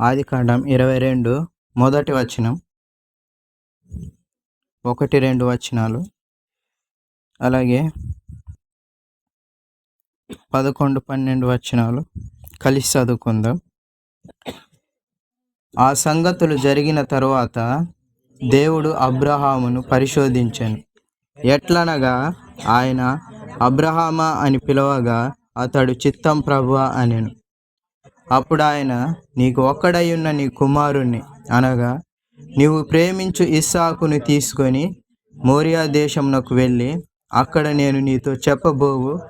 ఆదికాండం ఇరవై రెండు మొదటి వచనం. ఒకటి రెండు వచనాలు. అలాగే పదకొండు పన్నెండు వచనాలు. కలిసి చదువుకుందాం. ఆ సంగతులు జరిగిన తరువాత దేవుడు అబ్రహామును పరిశోధించాను. ఎట్లనగా ఆయన అబ్రహామా అని పిలవగా అతడు చిత్తం ప్రభు అనెను. అప్పుడు ఆయన నీకు ఒక్కడయ్యున్న నీ కుమారుణ్ణి. అనగా నీవు ప్రేమించు ఇస్సాకుని తీసుకొని మోరియా దేశంలోకి వెళ్ళి అక్కడ నేను నీతో చెప్పబోవు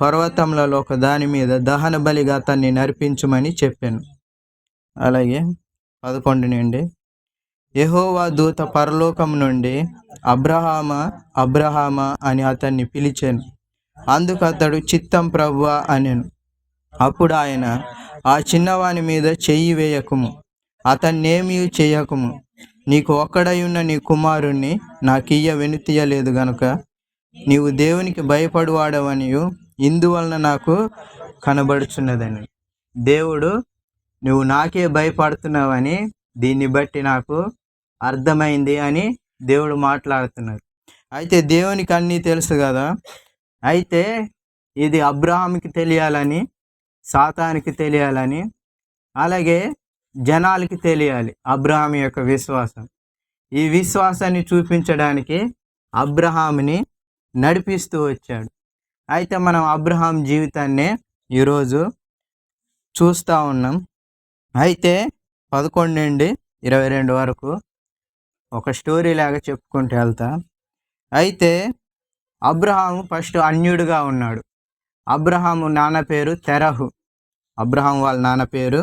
పర్వతములలో ఒక దాని మీద దహన బలిగా అతన్ని నర్పించమని చెప్పాను. అలాగే పదకొండు నుండి యహోవా దూత పరలోకం నుండి అబ్రహామ అబ్రహామ అని అతన్ని పిలిచాను. అందుకు అతడు చిత్తం ప్రవ్వా అనెను. అప్పుడు ఆయన ఆ చిన్నవాని మీద చెయ్యి వేయకుము. అతన్నేమీ చేయకుము. నీకు ఒక్కడై ఉన్న నీ కుమారుణ్ణి నాకియ్య వెనుతీయలేదు గనుక నీవు దేవునికి భయపడువాడవనియు. ఇందువలన నాకు కనబడుచున్నదని. దేవుడు నువ్వు నాకే భయపడుతున్నావని దీన్ని బట్టి నాకు అర్థమైంది అని దేవుడు మాట్లాడుతున్నారు. అయితే దేవునికి అన్నీ తెలుసు కదా అయితే ఇది అబ్రహాంకి తెలియాలని సాతానికి తెలియాలని అలాగే జనాలకి తెలియాలి అబ్రహాం యొక్క విశ్వాసం. ఈ విశ్వాసాన్ని చూపించడానికి అబ్రహాంని నడిపిస్తూ వచ్చాడు. అయితే మనం అబ్రహాం జీవితాన్నే ఈరోజు చూస్తూ ఉన్నాం. అయితే పదకొండు నుండి ఇరవై రెండు వరకు ఒక స్టోరీ లాగా చెప్పుకుంటూ వెళ్తా. అయితే అబ్రహాము ఫస్ట్ అన్యుడుగా ఉన్నాడు. అబ్రహాము నాన్న పేరు తెరహు. అబ్రహాం వాళ్ళ నాన్న పేరు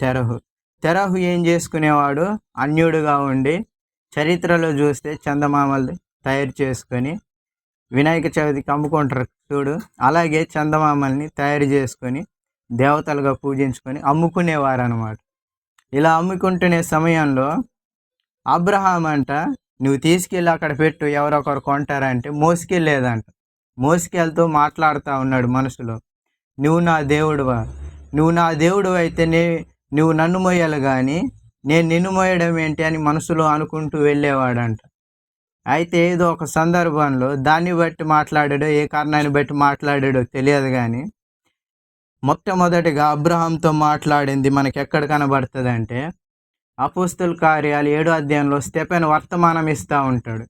తెరహు. తెరహు ఏం చేసుకునేవాడు? అన్యుడుగా ఉండి చరిత్రలో చూస్తే చందమామలు తయారు చేసుకొని వినాయక చవితికి అమ్ముకుంటారు చూడు. అలాగే చందమామల్ని తయారు చేసుకొని దేవతలుగా పూజించుకొని అమ్ముకునేవారు అనమాట ఇలా అమ్ముకుంటునే సమయంలో అబ్రహాం అంట నువ్వు తీసుకెళ్ళి అక్కడ పెట్టు ఎవరొకరు కొంటారంటే మోసుకెళ్ళేదంట. మోసుకెళ్తూ మాట్లాడుతూ ఉన్నాడు మనసులో. నువ్వు నా దేవుడువా? నువ్వు నా దేవుడు అయితే నే నువ్వు నన్ను మోయాలి కానీ నేను నిన్ను మోయడం ఏంటి అని మనసులో అనుకుంటూ వెళ్ళేవాడంట. అయితే ఏదో ఒక సందర్భంలో దాన్ని బట్టి మాట్లాడాడో ఏ కారణాన్ని బట్టి మాట్లాడాడో తెలియదు కానీ మొట్టమొదటిగా అబ్రహాంతో మాట్లాడింది మనకి ఎక్కడ కనబడుతుంది అంటే అపోస్తుల కార్యాలు ఏడో అధ్యాయంలో స్టెపెన్ వర్తమానం ఇస్తూ ఉంటాడు.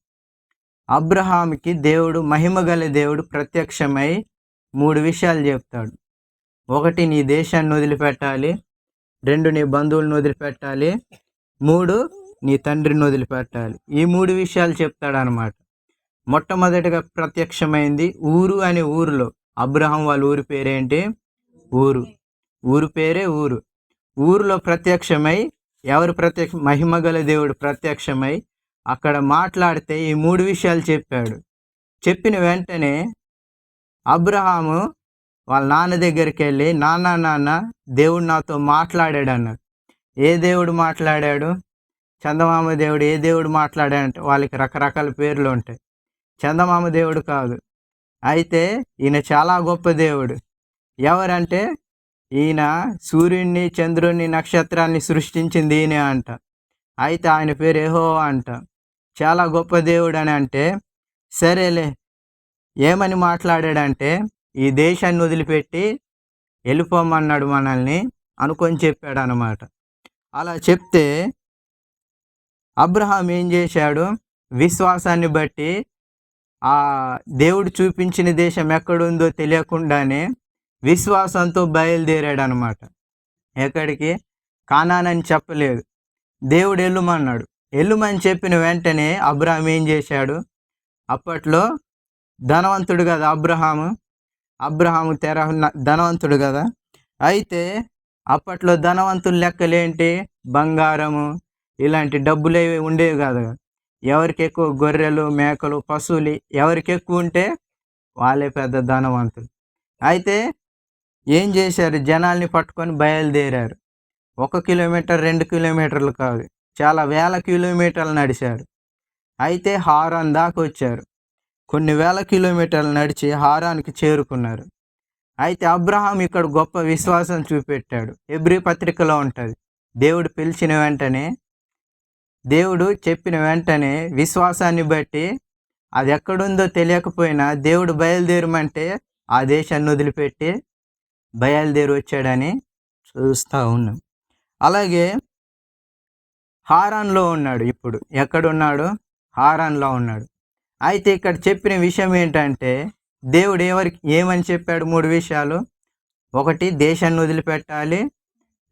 అబ్రహాంకి దేవుడు మహిమగల దేవుడు ప్రత్యక్షమై మూడు విషయాలు చెప్తాడు. ఒకటి నీ దేశాన్ని వదిలిపెట్టాలి. రెండు నీ బంధువులను వదిలిపెట్టాలి. మూడు నీ తండ్రిని వదిలిపెట్టాలి. ఈ మూడు విషయాలు చెప్తాడనమాట మొట్టమొదటిగా ప్రత్యక్షమైంది ఊరు అనే ఊరిలో. అబ్రహం వాళ్ళ ఊరి పేరేంటి? ఊరు. ఊరు పేరే ఊరు. ఊరిలో ప్రత్యక్షమై ఎవరు ప్రత్యక్ష మహిమగల దేవుడు ప్రత్యక్షమై అక్కడ మాట్లాడితే ఈ మూడు విషయాలు చెప్పాడు. చెప్పిన వెంటనే అబ్రహాము వాళ్ళ నాన్న దగ్గరికి వెళ్ళి నాన్న నాన్న దేవుడు నాతో మాట్లాడాడు అన్నారు ఏ దేవుడు మాట్లాడాడు? చందమామ దేవుడు ఏ దేవుడు మాట్లాడాడంటే వాళ్ళకి రకరకాల పేర్లు ఉంటాయి. చందమామ దేవుడు కాదు. అయితే ఈయన చాలా గొప్ప దేవుడు. ఎవరంటే ఈయన సూర్యుడిని చంద్రుడిని నక్షత్రాన్ని సృష్టించింది ఈయనే అంట. అయితే ఆయన పేరు ఏహో అంట. చాలా గొప్ప దేవుడు అని అంటే సరేలే ఏమని మాట్లాడాడంటే ఈ దేశాన్ని వదిలిపెట్టి వెళ్ళిపోమన్నాడు మనల్ని అనుకొని చెప్పాడు అనమాట అలా చెప్తే అబ్రహాం ఏం చేశాడు? విశ్వాసాన్ని బట్టి ఆ దేవుడు చూపించిన దేశం ఎక్కడుందో తెలియకుండానే విశ్వాసంతో బయలుదేరాడు అనమాట ఎక్కడికి? కానానని చెప్పలేదు. దేవుడు ఎల్లుమన్నాడు. ఎల్లుమని చెప్పిన వెంటనే అబ్రహాం ఏం చేశాడు? అప్పట్లో ధనవంతుడు కదా అబ్రహాము. అబ్రహాము తెర ధనవంతుడు కదా? అయితే అప్పట్లో ధనవంతుల లెక్కలేంటి బంగారము ఇలాంటి డబ్బులు ఉండేవి కాదు. ఎవరికి ఎక్కువ గొర్రెలు మేకలు పశువులు ఎవరికి ఎక్కువ ఉంటే వాళ్ళే పెద్ద ధనవంతులు. అయితే ఏం చేశారు? జనాల్ని పట్టుకొని బయలుదేరారు. ఒక కిలోమీటర్ రెండు కిలోమీటర్లు కాదు చాలా వేల కిలోమీటర్లు నడిచారు. అయితే హారన్ దాకా వచ్చారు. కొన్ని వేల కిలోమీటర్లు నడిచి హారానికి చేరుకున్నారు. అయితే అబ్రహాం ఇక్కడ గొప్ప విశ్వాసం చూపెట్టాడు. ఎబ్రి పత్రికలో ఉంటుంది. దేవుడు పిలిచిన వెంటనే దేవుడు చెప్పిన వెంటనే విశ్వాసాన్ని బట్టి అది ఎక్కడుందో తెలియకపోయినా దేవుడు బయలుదేరమంటే ఆ దేశాన్ని వదిలిపెట్టి బయలుదేరి వచ్చాడని చూస్తూ ఉన్నాం. అలాగే హారాన్లో ఉన్నాడు ఇప్పుడు. ఎక్కడున్నాడు? హారాన్లో ఉన్నాడు. అయితే ఇక్కడ చెప్పిన విషయం ఏంటంటే దేవుడు ఎవరికి ఏమని చెప్పాడు మూడు విషయాలు? ఒకటి దేశాన్ని వదిలిపెట్టాలి.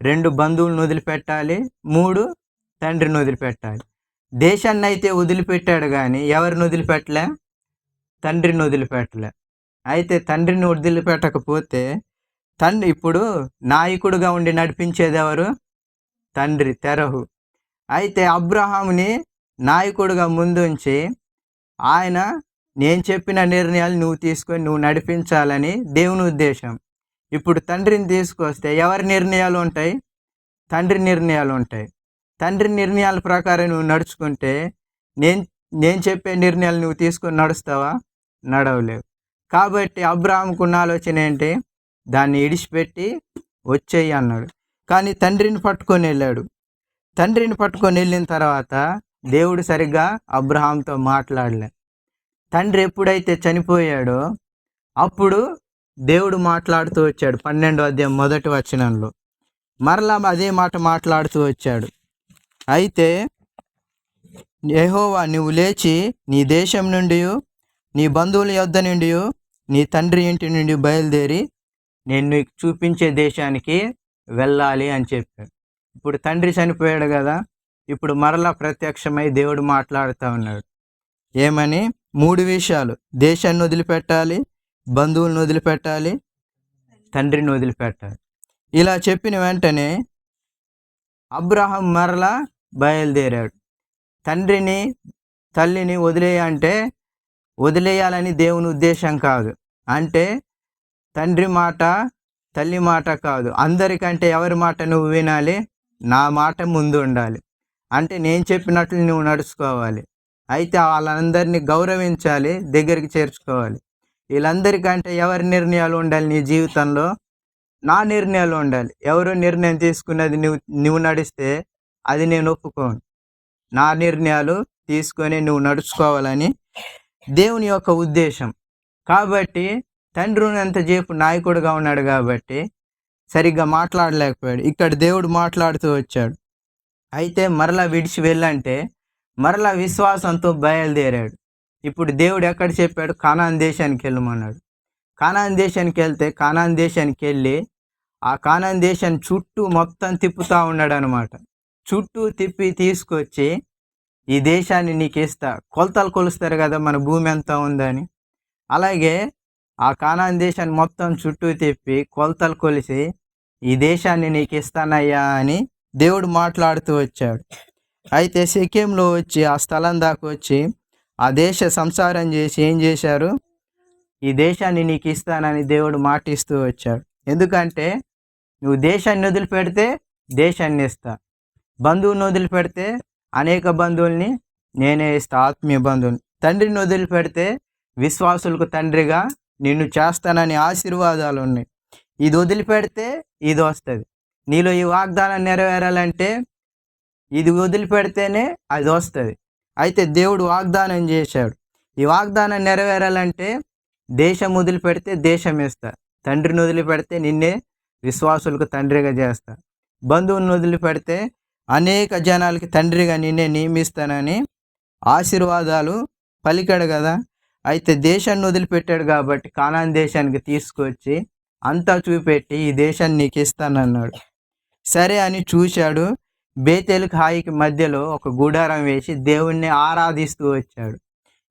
రెండు బంధువులను వదిలిపెట్టాలి. మూడు తండ్రిని వదిలిపెట్టాలి. దేశాన్ని అయితే వదిలిపెట్టాడు కానీ ఎవరిని వదిలిపెట్టలే? తండ్రిని వదిలిపెట్టలే. అయితే తండ్రిని వదిలిపెట్టకపోతే తండ్రి ఇప్పుడు నాయకుడుగా ఉండి నడిపించేది ఎవరు? తండ్రి తెరహు. అయితే అబ్రహాముని నాయకుడుగా ముందుంచి ఆయన నేను చెప్పిన నిర్ణయాలు నువ్వు తీసుకొని నువ్వు నడిపించాలని దేవుని ఉద్దేశం. ఇప్పుడు తండ్రిని తీసుకొస్తే ఎవరి నిర్ణయాలు ఉంటాయి? తండ్రి నిర్ణయాలు ఉంటాయి. తండ్రి నిర్ణయాల ప్రకారం నువ్వు నడుచుకుంటే నేను నేను చెప్పే నిర్ణయాలు నువ్వు తీసుకొని నడుస్తావా? నడవలేవు. కాబట్టి అబ్రాహంకున్న ఆలోచన ఏంటి? దాన్ని ఇడిచిపెట్టి వచ్చేయి అన్నాడు. కానీ తండ్రిని పట్టుకొని వెళ్ళాడు. తండ్రిని పట్టుకొని వెళ్ళిన తర్వాత దేవుడు సరిగ్గా అబ్రహాంతో మాట్లాడలే. తండ్రి ఎప్పుడైతే చనిపోయాడో అప్పుడు దేవుడు మాట్లాడుతూ వచ్చాడు పన్నెండో అధ్యాయం మొదటి వచనంలో. మరలా అదే మాట మాట్లాడుతూ వచ్చాడు. అయితే యెహోవా నువ్వు లేచి నీ దేశం నుండి నీ బంధువుల యొద్ద నుండి నీ తండ్రి ఇంటి నుండి బయలుదేరి నేను నీకు చూపించే దేశానికి వెళ్ళాలి అని చెప్పాడు. ఇప్పుడు తండ్రి చనిపోయాడు కదా ఇప్పుడు మరలా ప్రత్యక్షమై దేవుడు మాట్లాడుతూ ఉన్నాడు. ఏమని? మూడు విషయాలు. దేశాన్ని వదిలిపెట్టాలి బంధువులను వదిలిపెట్టాలి తండ్రిని వదిలిపెట్టాలి. ఇలా చెప్పిన వెంటనే అబ్రహం మరలా బయలుదేరాడు. తండ్రిని తల్లిని వదిలేయంటే వదిలేయాలని దేవుని ఉద్దేశం కాదు. అంటే తండ్రి మాట తల్లి మాట కాదు. అందరికంటే ఎవరి మాట నువ్వు వినాలి? నా మాట ముందు ఉండాలి. అంటే నేను చెప్పినట్లు నువ్వు నడుచుకోవాలి. అయితే వాళ్ళందరినీ గౌరవించాలి దగ్గరికి చేర్చుకోవాలి. వీళ్ళందరికంటే ఎవరి నిర్ణయాలు ఉండాలి నీ జీవితంలో? నా నిర్ణయాలు ఉండాలి. ఎవరు నిర్ణయం తీసుకున్నది నువ్వు నువ్వు నడిస్తే అది నేను ఒప్పుకోను. నా నిర్ణయాలు తీసుకొని నువ్వు నడుచుకోవాలని దేవుని యొక్క ఉద్దేశం. కాబట్టి తండ్రి ఎంతసేపు నాయకుడుగా ఉన్నాడు కాబట్టి సరిగ్గా మాట్లాడలేకపోయాడు. ఇక్కడ దేవుడు మాట్లాడుతూ వచ్చాడు. అయితే మరలా విడిచి వెళ్ళంటే మరలా విశ్వాసంతో బయలుదేరాడు. ఇప్పుడు దేవుడు ఎక్కడ చెప్పాడు? కానాన్ దేశానికి వెళ్ళమన్నాడు. కానాన్ దేశానికి వెళ్తే కానాన్ దేశానికి వెళ్ళి ఆ కానాన్ దేశాన్ని చుట్టూ మొత్తం తిప్పుతూ ఉన్నాడు అనమాట చుట్టూ తిప్పి తీసుకొచ్చి ఈ దేశాన్ని నీకు ఇస్తా. కొలతలు కొలుస్తారు కదా మన భూమి ఎంత ఉందని. అలాగే ఆ కానాన్ దేశాన్ని మొత్తం చుట్టూ తిప్పి కొలతలు కొలిసి ఈ దేశాన్ని నీకు ఇస్తానయ్యా అని దేవుడు మాట్లాడుతూ వచ్చాడు. అయితే సిక్కింలో వచ్చి ఆ స్థలం దాకా వచ్చి ఆ దేశ సంసారం చేసి ఏం చేశారు? ఈ దేశాన్ని నీకు ఇస్తానని దేవుడు మాటిస్తూ వచ్చాడు. ఎందుకంటే నువ్వు దేశాన్ని వదిలిపెడితే దేశాన్ని ఇస్తా. బంధువుని వదిలిపెడితే అనేక బంధువుల్ని నేనే ఇస్తా ఆత్మీయ బంధువుని తండ్రిని వదిలిపెడితే విశ్వాసులకు తండ్రిగా నిన్ను చేస్తానని ఆశీర్వాదాలు ఉన్నాయి. ఇది వదిలిపెడితే ఇది వస్తుంది. నీలో ఈ వాగ్దానం నెరవేరాలంటే ఇది వదిలిపెడితేనే అది వస్తుంది. అయితే దేవుడు వాగ్దానం చేశాడు. ఈ వాగ్దానం నెరవేరాలంటే దేశం వదిలిపెడితే దేశం ఇస్తా తండ్రిని వదిలిపెడితే నిన్నే విశ్వాసులకు తండ్రిగా చేస్తా. బంధువుని వదిలిపెడితే అనేక జనాలకి తండ్రిగా నిన్నే నియమిస్తానని ఆశీర్వాదాలు పలికాడు కదా. అయితే దేశాన్ని వదిలిపెట్టాడు కాబట్టి కానాన్ దేశానికి తీసుకొచ్చి అంతా చూపెట్టి ఈ దేశాన్ని నీకు ఇస్తానన్నాడు. సరే అని చూశాడు. బేతేలుకి హాయికి మధ్యలో ఒక గుడారం వేసి దేవుణ్ణి ఆరాధిస్తూ వచ్చాడు.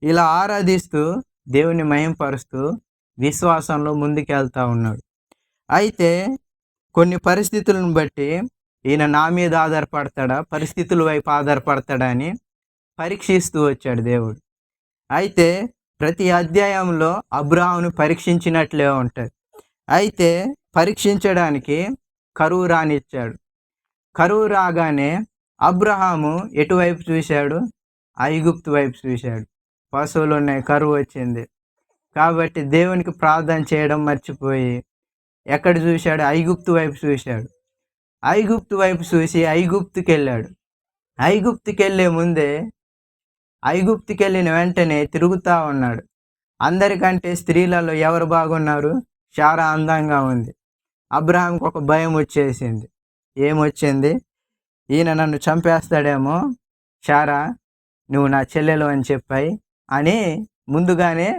ఇలా ఆరాధిస్తూ దేవుని మయంపరుస్తూ విశ్వాసంలో ముందుకెళ్తా ఉన్నాడు. అయితే కొన్ని పరిస్థితులను బట్టి ఈయన నా మీద ఆధారపడతాడా? పరిస్థితుల వైపు ఆధారపడతాడా అని పరీక్షిస్తూ వచ్చాడు దేవుడు. అయితే ప్రతి అధ్యాయంలో అబ్రాహామును పరీక్షించినట్లే ఉంటుంది అయితే పరీక్షించడానికి కరువు రానిచ్చాడు. కరువు రాగానే అబ్రహాము ఎటువైపు చూశాడు? ఐగుప్తు వైపు చూశాడు. పశువులు ఉన్నాయి కరువు వచ్చింది. కాబట్టి దేవునికి ప్రార్థన చేయడం మర్చిపోయి ఎక్కడ చూశాడు? ఐగుప్తు వైపు చూశాడు. ఐగుప్తు వైపు చూసి ఐగుప్తుకి వెళ్ళాడు ఐగుప్తుకి వెళ్ళే ముందే ఐగుప్తుకి వెళ్ళిన వెంటనే తిరుగుతూ ఉన్నాడు. అందరికంటే స్త్రీలలో ఎవరు బాగున్నారు? చాలా అందంగా ఉంది. అబ్రహాంకి ఒక భయం వచ్చేసింది. ఏమొచ్చింది? ఈయన నన్ను చంపేస్తాడేమో? షారా నువ్వు నా చెల్లెలు అని చెప్పాయి అని ముందుగానే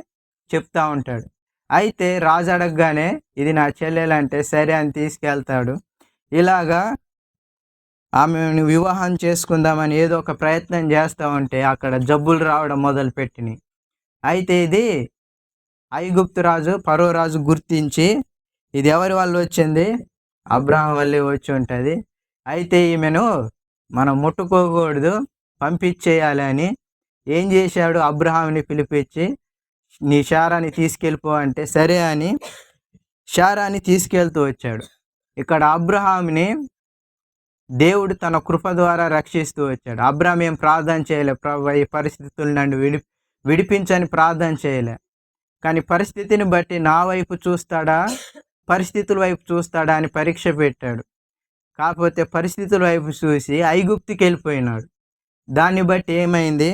చెప్తా ఉంటాడు. అయితే రాజు అడగగానే ఇది నా చెల్లెలు అంటే సరే అని తీసుకెళ్తాడు. ఇలాగా ఆమెను వివాహం చేసుకుందామని ఏదో ఒక ప్రయత్నం చేస్తూ ఉంటే అక్కడ జబ్బులు రావడం మొదలుపెట్టినాయి. అయితే ఇది ఐగుప్తు రాజు పరో రాజు గుర్తించి ఇది ఎవరి వల్ల వచ్చింది? అబ్రహం వల్లే వచ్చి ఉంటుంది. అయితే ఈమెను మనం ముట్టుకోకూడదు పంపించేయాలి అని ఏం చేశాడు అబ్రహాంని పిలిపించి నీ షారాని తీసుకెళ్ళిపో అంటే సరే అని షారాని తీసుకెళ్తూ వచ్చాడు. ఇక్కడ అబ్రహాంని దేవుడు తన కృప ద్వారా రక్షిస్తూ వచ్చాడు. అబ్రహం ఏం ప్రార్థన చేయలే ప్రభు ఈ పరిస్థితులు నన్ను విడి విడిపించని ప్రార్థన చేయలే. కానీ పరిస్థితిని బట్టి నా వైపు చూస్తాడా? పరిస్థితుల వైపు చూస్తాడా అని పరీక్ష పెట్టాడు. కాకపోతే పరిస్థితుల వైపు చూసి ఐగుప్తికి వెళ్ళిపోయినాడు. దాన్ని బట్టి ఏమైంది?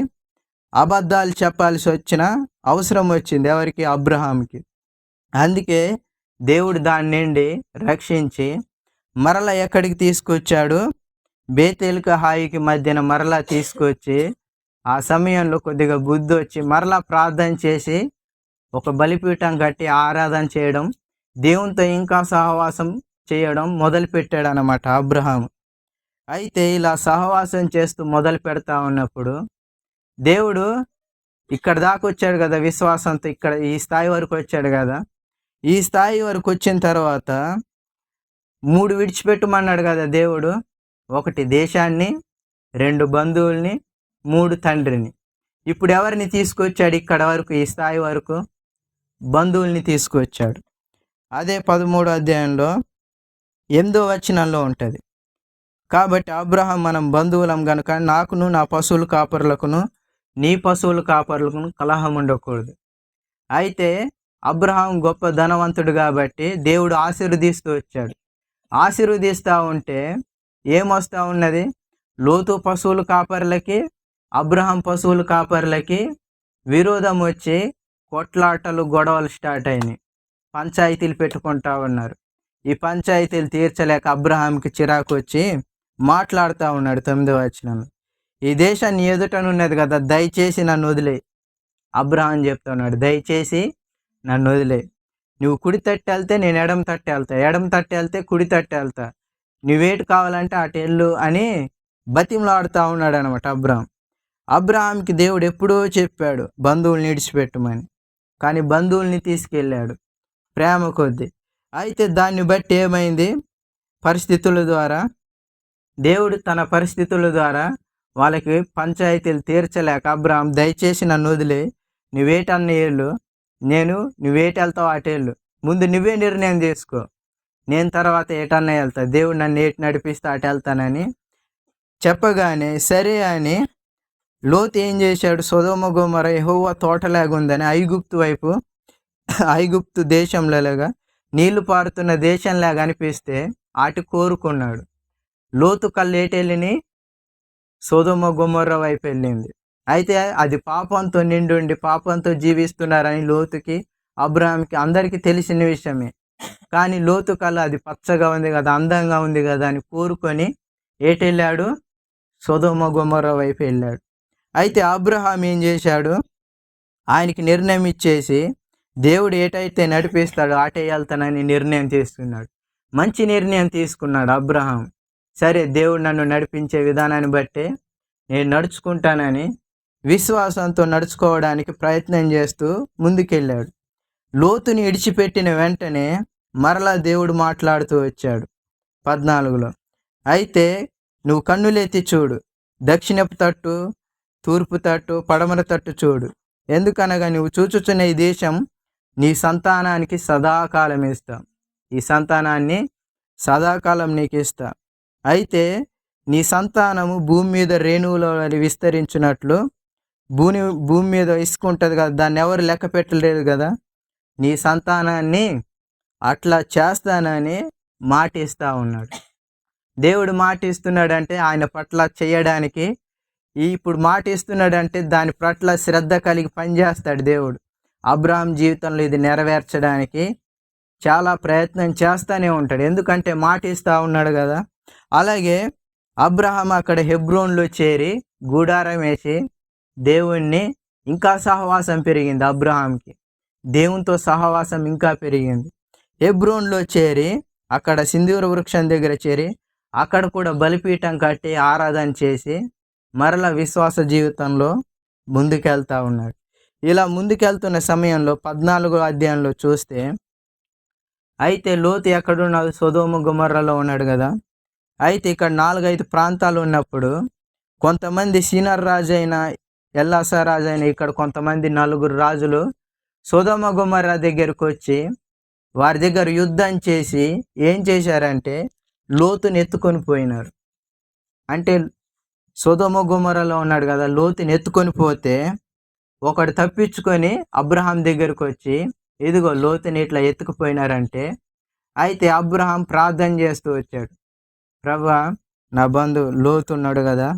అబద్ధాలు చెప్పాల్సి వచ్చిన అవసరం వచ్చింది ఎవరికి? అబ్రహాంకి అందుకే దేవుడు దాని నుండి రక్షించి మరల ఎక్కడికి తీసుకొచ్చాడు? బేతెలుక హాయికి మధ్యన మరలా తీసుకొచ్చి ఆ సమయంలో కొద్దిగా బుద్ధి వచ్చి మరలా ప్రార్థన చేసి ఒక బలిపీఠం కట్టి ఆరాధన చేయడం దేవునితో ఇంకా సహవాసం చేయడం మొదలు పెట్టాడు అనమాట అబ్రహాం అయితే ఇలా సహవాసం చేస్తూ మొదలు పెడతా ఉన్నప్పుడు దేవుడు ఇక్కడ దాకా వచ్చాడు కదా విశ్వాసంతో ఇక్కడ ఈ స్థాయి వరకు వచ్చాడు కదా. ఈ స్థాయి వరకు వచ్చిన తర్వాత మూడు విడిచిపెట్టమన్నాడు కదా దేవుడు. ఒకటి దేశాన్ని రెండు బంధువుల్ని మూడు తండ్రిని. ఇప్పుడు ఎవరిని తీసుకొచ్చాడు ఇక్కడ వరకు ఈ స్థాయి వరకు? బంధువుల్ని తీసుకొచ్చాడు. అదే పదమూడు అధ్యాయంలో ఎనిమిదో వచనంలో ఉంటుంది. కాబట్టి అబ్రహం మనం బంధువులం కనుక నాకును నా పశువుల కాపరులకును నీ పశువుల కాపరులకును కలహం ఉండకూడదు. అయితే అబ్రహాం గొప్ప ధనవంతుడు కాబట్టి దేవుడు ఆశీర్వదిస్తూ వచ్చాడు. ఆశీర్వదిస్తూ ఉంటే ఏమొస్తూ ఉన్నది? లోతు పశువుల కాపర్లకి అబ్రహాం పశువుల కాపర్లకి విరోధం వచ్చి కొట్లాటలు గొడవలు స్టార్ట్ అయినాయి. పంచాయతీలు పెట్టుకుంటా ఉన్నారు. ఈ పంచాయతీలు తీర్చలేక అబ్రహాంకి చిరాకు వచ్చి మాట్లాడుతూ ఉన్నాడు తొమ్మిదవ వచనంలో. ఈ దేశాన్ని ఎదుటనున్నది కదా దయచేసి నన్ను వదిలే. అబ్రహాం చెప్తున్నాడు దయచేసి నన్ను వదిలే. నువ్వు కుడి తట్టి వెళ్తే నేను ఎడమ తట్టి వెళ్తా. ఎడమ తట్టి వెళ్తే కుడి తట్టి వెళ్తా. నువ్వేటి కావాలంటే అటు వెళ్ళు అని బతిమలాడుతూ ఉన్నాడు అనమాట అబ్రహాం. అబ్రహాంకి దేవుడు ఎప్పుడో చెప్పాడు బంధువుల్ని విడిచిపెట్టమని కానీ బంధువుల్ని తీసుకెళ్ళాడు. ప్రేమ కొద్ది. అయితే దాన్ని బట్టి ఏమైంది? పరిస్థితుల ద్వారా దేవుడు తన పరిస్థితుల ద్వారా వాళ్ళకి పంచాయతీలు తీర్చలేక అబ్రాహం దయచేసి నన్ను వదిలే. నువ్వేటన్న ఏళ్ళు నేను నువ్వేటెళ్తావు అటేళ్ళు. ముందు నువ్వే నిర్ణయం తీసుకో. నేను తర్వాత ఏటన్నా వెళ్తా దేవుడు నన్ను ఏటి నడిపిస్తే అటు వెళ్తానని చెప్పగానే సరే అని లోతు ఏం చేశాడు? సొదోమ గుమర యెహోవా తోటలాగుందని ఐగుప్తు వైపు ఐగుప్తు దేశంలోగా నీళ్ళు పారుతున్న దేశంలాగా అనిపిస్తే ఆటి కోరుకున్నాడు. లోతు కళ్ళేటెళ్ళిని సోదమ గుమ్మర్ర వైపు వెళ్ళింది. అయితే అది పాపంతో నిండుండి పాపంతో జీవిస్తున్నారని లోతుకి అబ్రహాంకి అందరికీ తెలిసిన విషయమే. కానీ లోతు కళ్ళ అది పచ్చగా ఉంది కదా అందంగా ఉంది కదా అని కోరుకొని ఏటెళ్ళాడు? సోదమ గుమ్మర్ర వైపు వెళ్ళాడు. అయితే అబ్రహాం ఏం చేశాడు? ఆయనకి నిర్ణయం ఇచ్చేసి దేవుడు ఏటైతే నడిపిస్తాడో ఆటే వెళ్తానని నిర్ణయం తీసుకున్నాడు. మంచి నిర్ణయం తీసుకున్నాడు అబ్రహాం. సరే దేవుడు నన్ను నడిపించే విధానాన్ని బట్టే నేను నడుచుకుంటానని విశ్వాసంతో నడుచుకోవడానికి ప్రయత్నం చేస్తూ ముందుకెళ్ళాడు. లోతుని ఇడిచిపెట్టిన వెంటనే మరలా దేవుడు మాట్లాడుతూ వచ్చాడు. పద్నాలుగులో అయితే నువ్వు కన్నులెత్తి చూడు దక్షిణపు తట్టు తూర్పు తట్టు పడమర తట్టు చూడు. ఎందుకనగా నువ్వు చూచుచున్న ఈ దేశం నీ సంతానానికి సదాకాలం ఇస్తా ఈ సంతానాన్ని సదాకాలం నీకు ఇస్తా అయితే నీ సంతానము భూమి మీద రేణువులో విస్తరించినట్లు భూమి భూమి మీద ఇసుకుంటుంది కదా దాన్ని ఎవరు లెక్క పెట్టలేదు కదా? నీ సంతానాన్ని అట్లా చేస్తానని మాటిస్తా ఉన్నాడు. దేవుడు మాట ఇస్తున్నాడంటే ఆయన పట్ల చేయడానికి ఇప్పుడు మాట ఇస్తున్నాడంటే దాని పట్ల శ్రద్ధ కలిగి పనిచేస్తాడు దేవుడు. అబ్రాహం జీవితంలో ఇది నెరవేర్చడానికి చాలా ప్రయత్నం చేస్తూనే ఉంటాడు. ఎందుకంటే మాట ఇస్తూ ఉన్నాడు కదా. అలాగే అబ్రహాం అక్కడ హెబ్రోన్లో చేరి గూడారం వేసి దేవుణ్ణి ఇంకా సహవాసం పెరిగింది అబ్రహాంకి. దేవునితో సహవాసం ఇంకా పెరిగింది. హెబ్రోన్లో చేరి అక్కడ సింధూర వృక్షం దగ్గర చేరి అక్కడ కూడా బలిపీఠం కట్టి ఆరాధన చేసి మరల విశ్వాస జీవితంలో ముందుకెళ్తా ఉన్నాడు. ఇలా ముందుకెళ్తున్న సమయంలో పద్నాలుగో అధ్యాయంలో చూస్తే అయితే లోతు ఎక్కడున్నాడు? సొదోమ గుమర్రలో ఉన్నాడు కదా. అయితే ఇక్కడ నాలుగైదు ప్రాంతాలు ఉన్నప్పుడు కొంతమంది సీనర్ రాజు అయిన ఎల్లాస రాజు అయిన ఇక్కడ కొంతమంది నలుగురు రాజులు సోదమ గుమర్ర దగ్గరకు వచ్చి వారి దగ్గర యుద్ధం చేసి ఏం చేశారంటే లోతుని ఎత్తుకొని పోయినారు. అంటే సోదమ గుమరలో ఉన్నాడు కదా లోతుని ఎత్తుకొని పోతే ఒకడు తప్పించుకొని అబ్రహాం దగ్గరకు వచ్చి ఇదిగో లోతుని ఇట్లా ఎత్తుకుపోయినారంటే అయితే అబ్రహాం ప్రార్థన చేస్తూ వచ్చాడు. ప్రభా నా బంధు లోతు ఉన్నాడు కదా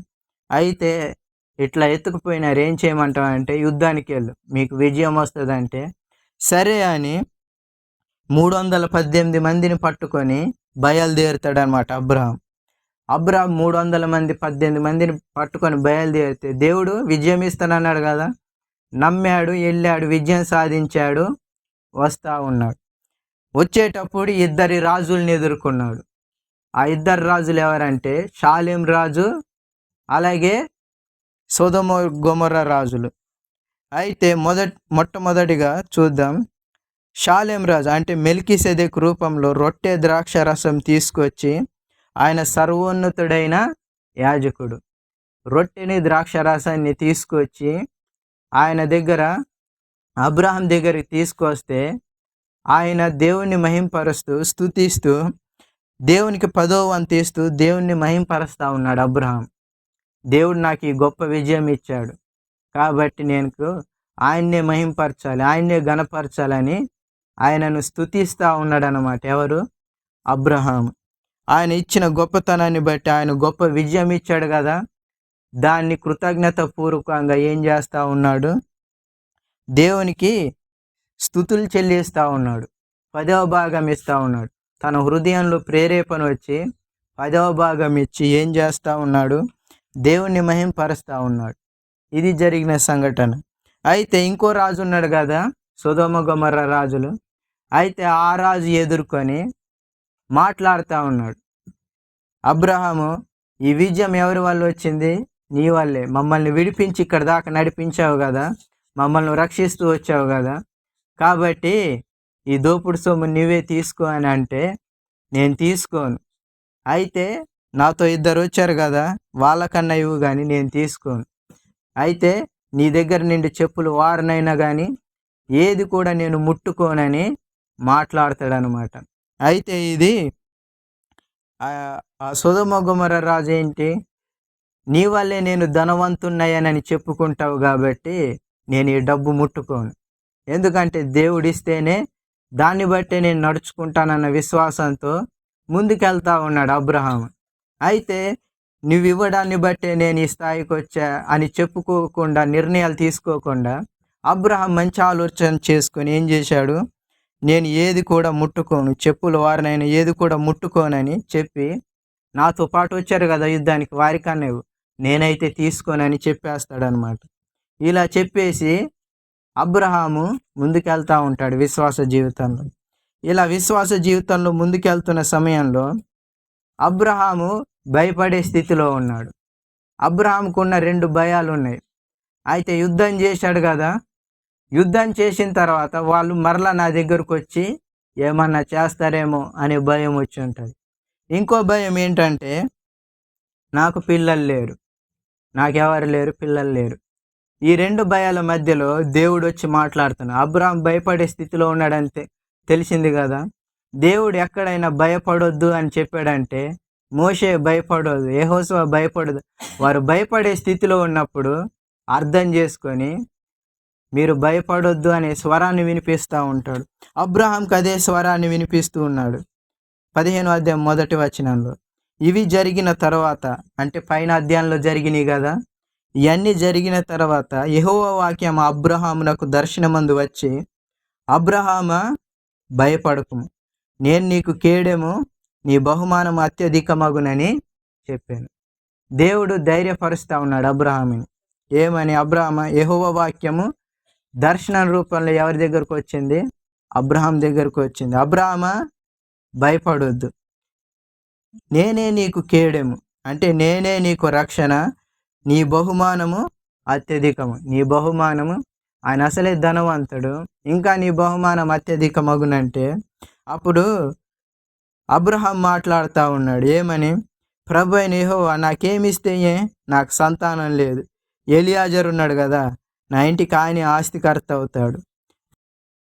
అయితే ఇట్లా ఎత్తుకుపోయినారు ఏం చేయమంటామంటే అంటే యుద్ధానికి వెళ్ళు మీకు విజయం వస్తుందంటే సరే అని మూడు వందల పద్దెనిమిది మందిని పట్టుకొని బయలుదేరుతాడనమాట అబ్రహాం. అబ్రహాం మూడు వందల మంది పద్దెనిమిది మందిని పట్టుకొని బయలుదేరితే దేవుడు విజయం ఇస్తానన్నాడు కదా నమ్మాడు వెళ్ళాడు విజయం సాధించాడు వస్తూ ఉన్నాడు. వచ్చేటప్పుడు ఇద్దరి రాజుల్ని ఎదుర్కొన్నాడు. ఆ ఇద్దరు రాజులు ఎవరంటే షాలిం రాజు అలాగే సోదమ గోమర రాజులు. అయితే మొదట్ మొట్టమొదటిగా చూద్దాం. షాలేం రాజు అంటే మెల్కిసెదెక్ రూపంలో రొట్టె ద్రాక్ష రసం తీసుకొచ్చి ఆయన సర్వోన్నతుడైన యాజకుడు. రొట్టెని ద్రాక్ష రసాన్ని తీసుకొచ్చి ఆయన దగ్గర అబ్రహం దగ్గరికి తీసుకొస్తే ఆయన దేవుణ్ణి మహింపరుస్తూ స్థుతిస్తూ దేవునికి పదో వంతు ఇస్తూ దేవుణ్ణి మహింపరుస్తూ ఉన్నాడు అబ్రహాం. దేవుడు నాకు ఈ గొప్ప విజయం ఇచ్చాడు. కాబట్టి నేను ఆయన్నే మహింపరచాలి ఆయన్నే గణపరచాలని ఆయనను స్థుతిస్తూ ఉన్నాడు అనమాట ఎవరు? అబ్రహాం. ఆయన ఇచ్చిన గొప్పతనాన్ని బట్టి ఆయన గొప్ప విజయం ఇచ్చాడు కదా. దాన్ని కృతజ్ఞత పూర్వకంగా ఏం చేస్తూ ఉన్నాడు? దేవునికి స్థుతులు చెల్లిస్తూ ఉన్నాడు. పదవ భాగం ఇస్తూ ఉన్నాడు. తన హృదయంలో ప్రేరేపణ వచ్చి పదవ భాగం ఇచ్చి ఏం చేస్తూ ఉన్నాడు? దేవుణ్ణి మహింపరుస్తూ ఉన్నాడు. ఇది జరిగిన సంఘటన. అయితే ఇంకో రాజు ఉన్నాడు కదా? సుధోమ గొమర్ర రాజులు. అయితే ఆ రాజు ఎదుర్కొని మాట్లాడుతూ ఉన్నాడు. అబ్రహాము ఈ విజయం ఎవరి వల్ల వచ్చింది? నీ వల్లే. మమ్మల్ని విడిపించి ఇక్కడ దాకా నడిపించావు కదా. మమ్మల్ని రక్షిస్తూ వచ్చావు కదా. కాబట్టి ఈ దోపుడు సొమ్ము నీవే తీసుకో అని అంటే నేను తీసుకోను. అయితే నాతో ఇద్దరు వచ్చారు కదా. వాళ్ళకన్నా ఇవ్వు కానీ నేను తీసుకోను. అయితే నీ దగ్గర నుండి చెప్పులు వారనైనా కానీ ఏది కూడా నేను ముట్టుకోనని మాట్లాడతాడనమాట అయితే ఇది సుధమగుమర రాజు ఏంటి? నీ వల్లే నేను ధనవంతున్నాయనని చెప్పుకుంటావు కాబట్టి నేను ఈ డబ్బు ముట్టుకోను. ఎందుకంటే దేవుడిస్తేనే దాన్ని బట్టే నేను నడుచుకుంటానన్న విశ్వాసంతో ముందుకెళ్తా ఉన్నాడు అబ్రహాం అయితే నువ్వు ఇవ్వడాన్ని బట్టే నేను ఈ స్థాయికి వచ్చా అని చెప్పుకోకుండా నిర్ణయాలు తీసుకోకుండా అబ్రహాం మంచి ఆలోచన చేసుకొని ఏం చేశాడు? నేను ఏది కూడా ముట్టుకోను చెప్పులు వారినైనా ఏది కూడా ముట్టుకోనని చెప్పి నాతో పాటు వచ్చారు కదా యుద్ధానికి వారికన్నా నేనైతే తీసుకోనని చెప్పేస్తాడనమాట. ఇలా చెప్పేసి అబ్రహాము ముందుకెళ్తూ ఉంటాడు విశ్వాస జీవితంలో. ఇలా విశ్వాస జీవితంలో ముందుకెళ్తున్న సమయంలో అబ్రహాము భయపడే స్థితిలో ఉన్నాడు. అబ్రహాంకున్న రెండు భయాలు ఉన్నాయి అయితే యుద్ధం చేశాడు కదా. యుద్ధం చేసిన తర్వాత వాళ్ళు మరలా నా దగ్గరకు వచ్చి ఏమన్నా చేస్తారేమో అనే భయం వచ్చి ఉంటుంది. ఇంకో భయం ఏంటంటే నాకు పిల్లలు లేరు. నాకెవరు లేరు పిల్లలు లేరు. ఈ రెండు భయాల మధ్యలో దేవుడు వచ్చి మాట్లాడుతున్నాడు అబ్రామ్ భయపడే స్థితిలో ఉన్నాడంతే తెలిసింది కదా? దేవుడు ఎక్కడైనా భయపడొద్దు అని చెప్పాడంటే మోషే భయపడదు ఏహోసవ భయపడదు వారు భయపడే స్థితిలో ఉన్నప్పుడు అర్థం చేసుకొని మీరు భయపడొద్దు అనే స్వరాన్ని వినిపిస్తూ ఉంటాడు. అబ్రహాంకి అదే స్వరాన్ని వినిపిస్తూ ఉన్నాడు. పదిహేను అధ్యాయం మొదటి వచనంలో. ఇవి జరిగిన తర్వాత అంటే పైన అధ్యాయంలో జరిగినాయి కదా? ఇవన్నీ జరిగిన తర్వాత యహోవ వాక్యం అబ్రహామునకు దర్శనమందు వచ్చి అబ్రహామ భయపడకు నేను నీకు కేడెము నీ బహుమానం అత్యధికమగునని చెప్పాను. దేవుడు ధైర్యపరుస్తూ ఉన్నాడు అబ్రహాముని. ఏమని? అబ్రహామ యహోవ వాక్యము దర్శన రూపంలో ఎవరి దగ్గరకు వచ్చింది? అబ్రహాం దగ్గరకు వచ్చింది. అబ్రహామ భయపడొద్దు. నేనే నీకు కేడెము. అంటే నేనే నీకు రక్షణ. నీ బహుమానము అత్యధికము. నీ బహుమానము ఆయన అసలే ధనవంతుడు. ఇంకా నీ బహుమానం అత్యధికమగునంటే అప్పుడు అబ్రహం మాట్లాడుతూ ఉన్నాడు. ఏమని? ప్రభు అయిన యెహోవా నాకేమిస్తే నాకు సంతానం లేదు. ఎలియాజర్ ఉన్నాడు కదా నా ఇంటికి ఆయన ఆస్తికర్త అవుతాడు.